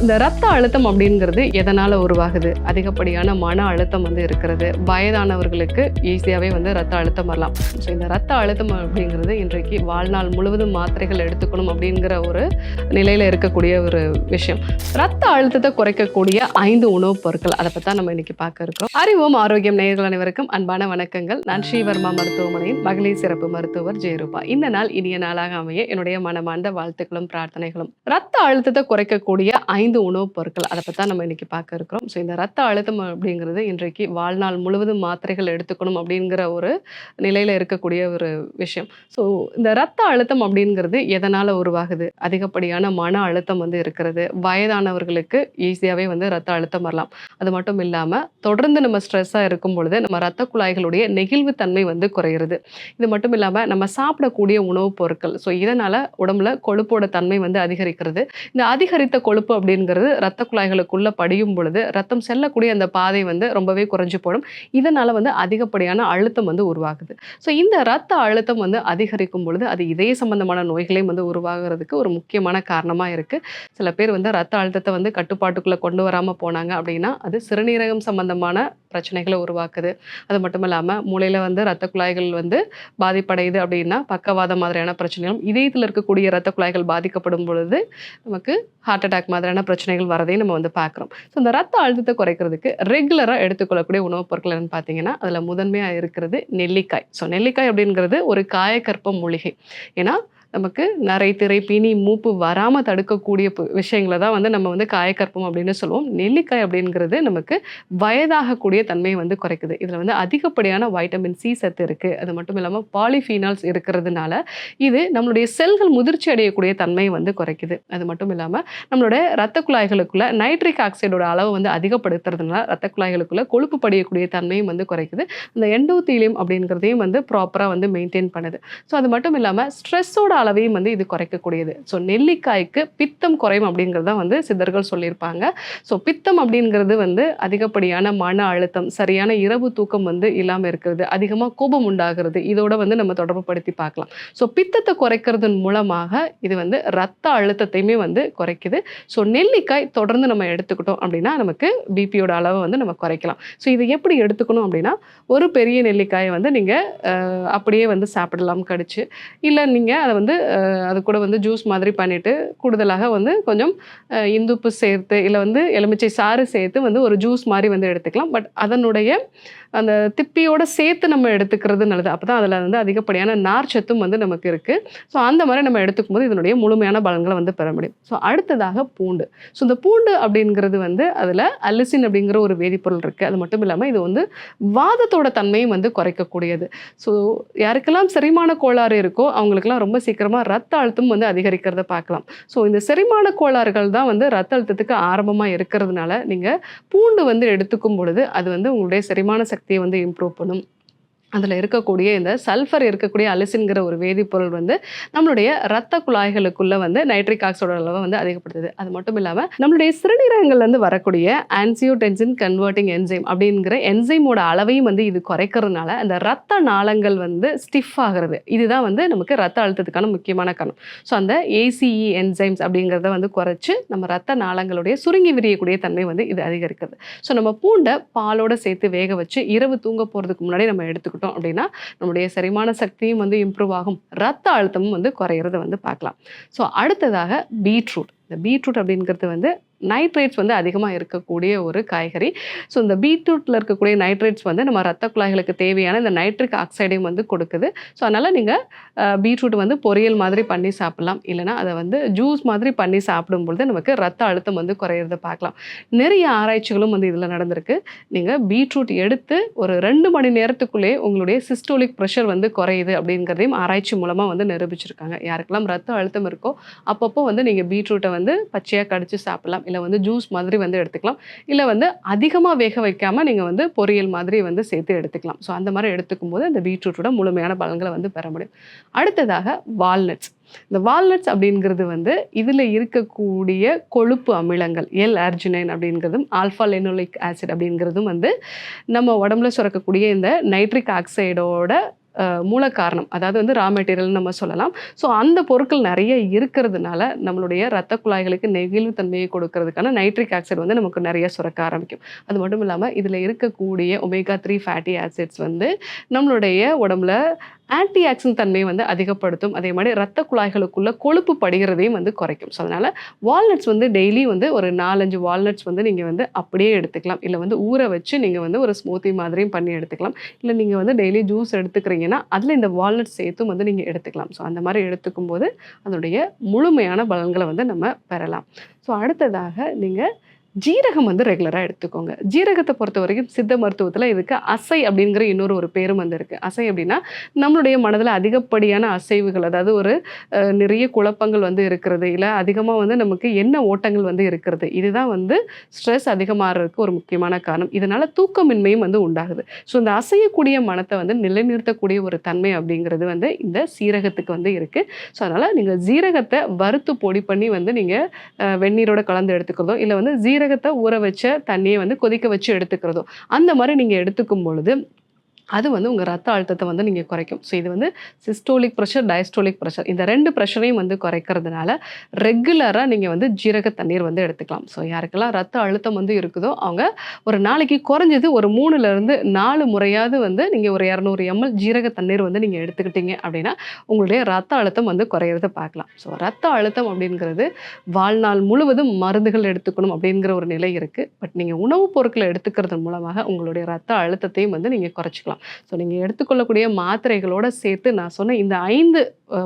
இந்த ரத்த அழுத்தம் அப்படிங்கிறது எதனால் உருவாகுது? அதிகப்படியான மன அழுத்தம் வந்து இருக்கிறது. வயதானவர்களுக்கு ஈஸியாகவே வந்து ரத்த அழுத்தம் வரலாம். ஸோ இந்த ரத்த அழுத்தம் அப்படிங்கிறது இன்றைக்கு வாழ்நாள் முழுவதும் மாத்திரைகள் எடுத்துக்கணும் அப்படிங்கிற ஒரு நிலையில் இருக்கக்கூடிய ஒரு விஷயம். ரத்த அழுத்தத்தை குறைக்கக்கூடிய ஐந்து உணவுப் பொருட்கள் அதை பற்றி நம்ம இன்னைக்கு பார்க்க இருக்கிறோம். அறிவோம் ஆரோக்கியம் நேயர்கள் அனைவருக்கும் அன்பான வணக்கங்கள். நான் ஸ்ரீவர்மா மருத்துவமனையின் மகளிர் சிறப்பு மருத்துவர் ஜெயரூபா. இந்த நாள் இனிய நாளாக அமைய என்னுடைய மனமார்ந்த வாழ்த்துக்களும் பிரார்த்தனைகளும். ரத்த அழுத்தத்தை குறைக்கக்கூடிய ஐந்து உணவுப் பொருட்கள் அதை பற்றி நம்ம இன்னைக்கு பார்க்க இருக்கிறோம். ஸோ இந்த ரத்த அழுத்தம் அப்படிங்கிறது இன்றைக்கு வாழ்நாள் முழுவதும் மாத்திரைகள் எடுத்துக்கணும் அப்படிங்கிற ஒரு நிலையில் இருக்கக்கூடிய ஒரு விஷயம். ஸோ இந்த ரத்த அழுத்தம் அப்படிங்கிறது எதனால் உருவாகுது? அதிகப்படியான மன அழுத்தம் வந்து இருக்கிறது. வயதானவர்களுக்கு ஈஸியாகவே வந்து ரத்த அழுத்தம் வரலாம். அது மட்டும் இல்லாமல் தொடர்ந்து நம்ம ஸ்ட்ரெஸ்ஸாக இருக்கும் பொழுது நம்ம ரத்த குழாய்களுடைய நெகிழ்வு தன்மை வந்து குறையிறது. இது மட்டும் இல்லாமல் நம்ம சாப்பிடக்கூடிய உணவுப் பொருட்கள். ஸோ இதனால் உடம்புல கொழுப்போட தன்மை வந்து அதிகரிக்கிறது. இந்த அதிகரித்த கொழுப்பு அப்படிங்கிறது ரத்த குழாய்களுக்குள்ளே படியும் பொழுது ரத்தம் செல்லக்கூடிய அந்த பாதை வந்து ரொம்பவே குறைஞ்சு போடும். இதனால் வந்து அதிகப்படியான அழுத்தம் வந்து உருவாகுது. ஸோ இந்த ரத்த அழுத்தம் வந்து அதிகரிக்கும் பொழுது அது இதய சம்பந்தமான நோய்களையும் வந்து உருவாகிறதுக்கு ஒரு முக்கியமான காரணமாக இருக்குது சில பேர் வந்து ரத்த அழுத்தத்தை வந்து கட்டுப்பாட்டுக்குள்ளே கொண்டு வராமல் போனாங்க அப்படின்னா அது சிறுநீரகம் சம்பந்தமான பிரச்சனைகளை உருவாக்குது. அது மட்டும் இல்லாமல் மூளையில் வந்து ரத்த குழாய்கள் வந்து பாதிப்படையுது அப்படின்னா பக்கவாதம் மாதிரியான பிரச்சனைகளும் இதயத்தில் இருக்கக்கூடிய ரத்த குழாய்கள் பாதிக்கப்படும் பொழுது நமக்கு ஹார்ட் அட்டாக் மாதிரியான பிரச்சனைகள் வரதையும் நம்ம வந்து பார்க்குறோம் ஸோ இந்த ரத்த அழுத்தத்தை குறைக்கிறதுக்கு ரெகுலராக எடுத்துக்கொள்ளக்கூடிய உணவுப் பொருட்கள் என்னன்னு பார்த்தீங்கன்னா அதில் முதன்மையாக இருக்கிறது நெல்லிக்காய். ஸோ நெல்லிக்காய் அப்படிங்கிறது ஒரு காயக்கற்ப மூலிகை. ஏன்னா நமக்கு நரை திரை பிணி மூப்பு வராமல் தடுக்கக்கூடிய பு- விஷயங்களை தான் வந்து நம்ம வந்து காயக்கற்பம் அப்படின்னு சொல்லுவோம். நெல்லிக்காய் அப்படிங்கிறது நமக்கு வயதாகக்கூடிய தன்மையை வந்து குறைக்குது. இதில் வந்து அதிகப்படியான வைட்டமின் சி சத்து இருக்குது அது மட்டும் இல்லாமல் பாலிஃபீனால்ஸ் இருக்கிறதுனால இது நம்மளுடைய செல்கள் முதிர்ச்சி அடையக்கூடிய தன்மையை வந்து குறைக்குது. அது மட்டும் இல்லாமல் நம்மளோட ரத்த குழாய்களுக்குள்ள நைட்ரிக் ஆக்சைடோட அளவு வந்து அதிகப்படுத்துறதுனால ரத்த குழாய்களுக்குள்ள கொழுப்பு படியக்கூடிய தன்மையும் வந்து குறைக்குது. இந்த எண்டோத்தீலியம் அப்படிங்கிறதையும் வந்து ப்ராப்பராக வந்து மெயின்டைன் பண்ணுது. ஸோ அது மட்டும் இல்லாமல் ஸ்ட்ரெஸ்ஸோட அளவையும் வந்து இது குறைக்கக்கூடியது. ஸோ நெல்லிக்காய்க்கு பித்தம் குறையும் அப்படிங்கிறத வந்து சித்தர்கள் சொல்லியிருப்பாங்க. ஸோ பித்தம் அப்படிங்கிறது வந்து அதிகப்படியான மன அழுத்தம் சரியான இரவு தூக்கம் வந்து இல்லாமல் இருக்கிறது அதிகமாக கோபம் உண்டாகிறது இதோட வந்து நம்ம தொடர்பு படுத்தி பார்க்கலாம். ஸோ பித்தத்தை குறைக்கிறதன் மூலமாக இது வந்து ரத்த அழுத்தத்தையுமே வந்து குறைக்குது. ஸோ நெல்லிக்காய் தொடர்ந்து நம்ம எடுத்துக்கிட்டோம் அப்படின்னா நமக்கு பிபியோட அளவை வந்து நம்ம குறைக்கலாம். ஸோ இது எப்படி எடுத்துக்கணும் அப்படின்னா ஒரு பெரிய நெல்லிக்காயை வந்து நீங்கள் அப்படியே வந்து சாப்பிடலாம் கடிச்சு. இல்லை நீங்கள் அதை வந்து வந்து அது கூட வந்து ஜூஸ் மாதிரி பண்ணிவிட்டு கூடுதலாக வந்து கொஞ்சம் இந்துப்பு சேர்த்து இல்லை வந்து எலுமிச்சை சாறு சேர்த்து வந்து ஒரு ஜூஸ் மாதிரி வந்து எடுத்துக்கலாம். பட் அதனுடைய அந்த திப்பியோட சேர்த்து நம்ம எடுத்துக்கிறது நல்லது. அப்போ தான் அதில் வந்து அதிகப்படியான நார்ச்சத்தும் வந்து நமக்கு இருக்குது ஸோ அந்த மாதிரி நம்ம எடுத்துக்கும் போது இதனுடைய முழுமையான பலன்களை வந்து பெற முடியும். ஸோ அடுத்ததாக பூண்டு. ஸோ இந்த பூண்டு அப்படிங்கிறது வந்து அதில் அலிசின் அப்படிங்கிற ஒரு வேதிப்பொருள் இருக்குது அது மட்டும் இல்லாமல் இது வந்து வாதத்தோட தன்மையும் வந்து குறைக்கக்கூடியது. ஸோ யாருக்கெல்லாம் செரிமான கோளாறு இருக்கோ அவங்களுக்கெல்லாம் ரொம்ப சீக்கிரம் சீக்கிரமாக ரத்த அழுத்தம் வந்து அதிகரிக்கிறத பார்க்கலாம். ஸோ இந்த செரிமான கோளாறுகள் தான் வந்து ரத்த அழுத்தத்துக்கு ஆரம்பமாக இருக்கிறதுனால நீங்கள் பூண்டு வந்து எடுத்துக்கும் பொழுது அது வந்து உங்களுடைய செரிமான சக்தியை வந்து இம்ப்ரூவ் பண்ணும். அதில் இருக்கக்கூடிய இந்த சல்ஃபர் இருக்கக்கூடிய அலிசின்கிற ஒரு வேதிப்பொருள் வந்து நம்மளுடைய ரத்த குழாய்களுக்குள்ளே வந்து நைட்ரிக் ஆக்சைடோட அளவை வந்து அதிகப்படுத்துது. அது மட்டும் இல்லாமல் நம்மளுடைய சிறுநீரகங்கள்லேருந்து வரக்கூடிய ஆன்சியோடென்சின் கன்வெர்ட்டிங் என்சைம் அப்படிங்கிற என்சைமோட அளவையும் வந்து இது குறைக்கிறதுனால அந்த ரத்த நாளங்கள் வந்து ஸ்டிஃப் ஆகிறது. இதுதான் வந்து நமக்கு ரத்த அழுத்தத்துக்கான முக்கியமான காரணம். ஸோ அந்த ஏசிஇ என்சைம்ஸ் அப்படிங்கிறத வந்து குறைச்சி நம்ம ரத்த நாளங்களுடைய சுருங்கி விரியக்கூடிய தன்மை வந்து இது அதிகரிக்கிறது ஸோ நம்ம பூண்டை பாலோட சேர்த்து வேக வச்சு இரவு தூங்க போகிறதுக்கு முன்னாடி நம்ம எடுத்துக்கிட்டோம் அப்படின்னா நம்முடைய செரிமான சக்தியும் வந்து இம்ப்ரூவ் ஆகும். ரத்த அழுத்தமும் வந்து குறையிறத வந்து பார்க்கலாம். ஸோ அடுத்ததாக பீட்ரூட் இந்த பீட்ரூட் அப்படிங்கிறது வந்து நைட்ரேட்ஸ் வந்து அதிகமாக இருக்கக்கூடிய ஒரு காய்கறி. ஸோ இந்த பீட்ரூட்டில் இருக்கக்கூடிய நைட்ரேட்ஸ் வந்து நம்ம ரத்த குழாய்களுக்கு தேவையான இந்த நைட்ரிக் ஆக்சைடையும் வந்து கொடுக்குது. ஸோ அதனால் நீங்கள் பீட்ரூட் வந்து பொரியல் மாதிரி பண்ணி சாப்பிட்லாம். இல்லைனா அதை வந்து ஜூஸ் மாதிரி பண்ணி சாப்பிடும் பொழுது நமக்கு ரத்த அழுத்தம் வந்து குறையிறத பார்க்கலாம். நிறைய ஆராய்ச்சிகளும் வந்து இதில் நடந்திருக்கு. நீங்கள் பீட்ரூட் எடுத்து ஒரு ரெண்டு மணி நேரத்துக்குள்ளே உங்களுடைய சிஸ்டோலிக் ப்ரெஷர் வந்து குறையுது அப்படிங்கிறதையும் ஆராய்ச்சி மூலமாக வந்து நிரூபிச்சிருக்காங்க. யாருக்கெல்லாம் ரத்த அழுத்தம் இருக்கோ அப்பப்போ வந்து நீங்கள் பீட்ரூட்டை வந்து பச்சையாக கடிச்சு சாப்பிட்லாம். இல்லை வந்து ஜூஸ் மாதிரி வந்து எடுத்துக்கலாம். இல்லை வந்து அதிகமாக வேக வைக்காமல் நீங்கள் வந்து பொரியல் மாதிரி வந்து சேர்த்து எடுத்துக்கலாம். ஸோ அந்த மாதிரி எடுத்துக்கும் போது இந்த பீட்ரூட்டோட முழுமையான பலன்களை வந்து பெற முடியும். அடுத்ததாக வால்நட்ஸ் இந்த வால்நட்ஸ் அப்படிங்கிறது வந்து இதில் இருக்கக்கூடிய கொழுப்பு அமிலங்கள் எல் அர்ஜினைன் அப்படிங்கிறதும் ஆல்ஃபா லெனோலிக் ஆசிட் அப்படிங்கிறதும் வந்து நம்ம உடம்புல சுரக்கக்கூடிய இந்த நைட்ரிக் ஆக்சைடோட மூல காரணம் அதாவது வந்து ரா மெட்டீரியல் நம்ம சொல்லலாம். ஸோ அந்த பொருட்கள் நிறைய இருக்கிறதுனால நம்மளுடைய ரத்த குழாய்களுக்கு நெகிழ்வுத்தன்மையை கொடுக்கறதுக்கான நைட்ரிக் ஆக்சைடு வந்து நமக்கு நிறைய சுரக்க ஆரம்பிக்கும். அது மட்டும் இல்லாமல் இதில் இருக்கக்கூடிய ஒமேகா த்ரீ ஃபேட்டி ஆசிட்ஸ் வந்து நம்மளுடைய உடம்புல ஆன்டி ஆக்சின் தன்மையை வந்து அதிகப்படுத்தும். அதே மாதிரி ரத்த குழாய்களுக்குள்ள கொழுப்பு படுகிறதையும் வந்து குறைக்கும். ஸோ அதனால் வால்நட்ஸ் வந்து டெய்லி வந்து ஒரு நாலஞ்சு வால்நட்ஸ் வந்து நீங்கள் வந்து அப்படியே எடுத்துக்கலாம். இல்லை வந்து ஊற வச்சு நீங்கள் வந்து ஒரு ஸ்மூத்தி மாதிரியும் பண்ணி எடுத்துக்கலாம். இல்லை நீங்கள் வந்து டெய்லி ஜூஸ் எடுத்துக்கிறீங்கன்னா அதில் இந்த வால்நட் சேர்த்தும் வந்து நீங்கள் எடுத்துக்கலாம். ஸோ அந்த மாதிரி எடுத்துக்கும் போது அதனுடைய முழுமையான பலன்களை வந்து நம்ம பெறலாம். ஸோ அடுத்ததாக நீங்கள் ஜீரகம் வந்து ரெகுலராக எடுத்துக்கோங்க. ஜீரகத்தை பொறுத்த வரைக்கும் சித்த மருத்துவத்தில் இதுக்கு அசை அப்படிங்கிற இன்னொரு ஒரு பேரும் வந்து இருக்குது அசை அப்படின்னா நம்மளுடைய மனதில் அதிகப்படியான அசைவுகள் அதாவது ஒரு நிறைய குழப்பங்கள் வந்து இருக்கிறது இல்லை அதிகமாக வந்து நமக்கு என்ன ஓட்டங்கள் வந்து இருக்கிறது இதுதான் வந்து ஸ்ட்ரெஸ் அதிகமாகிறதுக்கு ஒரு முக்கியமான காரணம். இதனால் தூக்கமின்மையும் வந்து உண்டாகுது. ஸோ இந்த அசையக்கூடிய மனத்தை வந்து நிலைநிறுத்தக்கூடிய ஒரு தன்மை அப்படிங்கிறது வந்து இந்த சீரகத்துக்கு வந்து இருக்குது ஸோ அதனால் நீங்கள் ஜீரகத்தை வறுத்து பொடி பண்ணி வந்து நீங்கள் வெந்நீரோட கலந்து எடுத்துக்கிறதோ இல்லை வந்து ஜீரகத்தை ஊற வச்ச தண்ணியை வந்து கொதிக்க வச்சு எடுத்துக்கிறதோ அந்த மாதிரி நீங்கள் எடுத்துக்கும் பொழுது அது வந்து உங்கள் ரத்த அழுத்தத்தை வந்து நீங்கள் குறைக்கும். ஸோ இது வந்து சிஸ்டோலிக் ப்ரெஷர் டயஸ்டோலிக் ப்ரெஷர் இந்த ரெண்டு ப்ரெஷரையும் வந்து குறைக்கிறதுனால ரெகுலராக நீங்கள் வந்து ஜீரக தண்ணீர் வந்து எடுத்துக்கலாம். ஸோ யாருக்கெல்லாம் ரத்த அழுத்தம் வந்து இருக்குதோ அவங்க ஒரு நாளைக்கு குறைஞ்சது ஒரு மூணுலேருந்து நாலு முறையாவது வந்து நீங்கள் ஒரு இரநூறு எம்எல் ஜீரக தண்ணீர் வந்து நீங்கள் எடுத்துக்கிட்டீங்க அப்படின்னா உங்களுடைய ரத்த அழுத்தம் வந்து குறையிறத பார்க்கலாம். ஸோ ரத்த அழுத்தம் அப்படிங்கிறது வாழ்நாள் முழுவதும் மருந்துகள் எடுத்துக்கணும் அப்படிங்கிற ஒரு நிலை இருக்குது பட் நீங்கள் உணவுப் பொருட்களை எடுத்துக்கிறது மூலமாக உங்களுடைய ரத்த அழுத்தத்தையும் வந்து நீங்கள் குறைச்சிக்கலாம். ஸோ நீங்கள் எடுத்துக்கொள்ளக்கூடிய மாத்திரைகளோட சேர்த்து நான் சொன்ன இந்த ஐந்து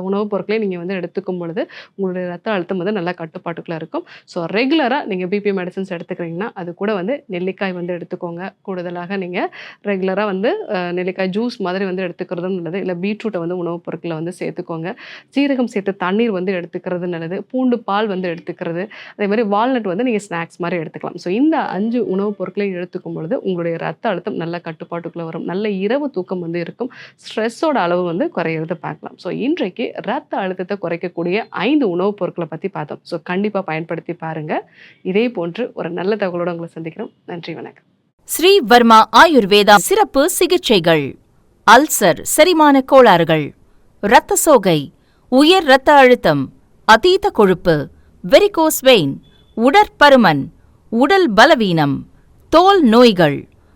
உணவுப் பொருட்களையும் நீங்கள் வந்து எடுத்துக்கும் பொழுது உங்களுடைய ரத்த அழுத்தம் வந்து நல்லா கட்டுப்பாட்டுக்குள்ளே இருக்கும். ஸோ ரெகுலராக நீங்கள் பிபி மெடிசன்ஸ் எடுத்துக்கிறீங்கன்னா அது கூட வந்து நெல்லிக்காய் வந்து எடுத்துக்கோங்க. கூடுதலாக நீங்கள் ரெகுலராக வந்து நெல்லிக்காய் ஜூஸ் மாதிரி வந்து எடுத்துக்கிறதும் நல்லது. இல்லை பீட்ரூட்டை வந்து உணவுப் பொருட்களை வந்து சேர்த்துக்கோங்க. சீரகம் சேர்த்து தண்ணீர் வந்து எடுத்துக்கிறது நல்லது. பூண்டு பால் வந்து எடுத்துக்கிறது. அதே மாதிரி வால்நட் வந்து நீங்கள் ஸ்நாக்ஸ் மாதிரி எடுத்துக்கலாம். ஸோ இந்த அஞ்சு உணவுப் பொருட்களையும் எடுத்துக்கும் பொழுது உங்களுடைய ரத்த அழுத்தம் நல்ல கட்டுப்பாட்டுக்குள்ளே வரும். நல்ல இரவு தூக்கம் வந்து இருக்கும். ஸ்ட்ரெஸ்ஸோட அளவு வந்து குறையிறது பார்க்கலாம். ஸோ இன்றைக்கு ரத்த அழுத்தத்தை குறைக்கக்கூடிய ஐந்து உணவுப் பொருட்களை பற்றி பார்த்தோம். ஸோ கண்டிப்பாக பயன்படுத்தி பாருங்கள் இதே போன்று ஒரு நல்ல தகவலோடு உங்களை சந்திக்கிறோம். நன்றி வணக்கம். ஸ்ரீ வர்மா ஆயுர்வேதா சிறப்பு சிகிச்சைகள். அல்சர் செரிமான கோளாறுகள். இரத்த சோகை உயர் இரத்த அழுத்தம் அதீத கொழுப்பு வெரிகோஸ் வெயின் உடற்பருமன் உடல் பலவீனம் தோல் நோய்கள்.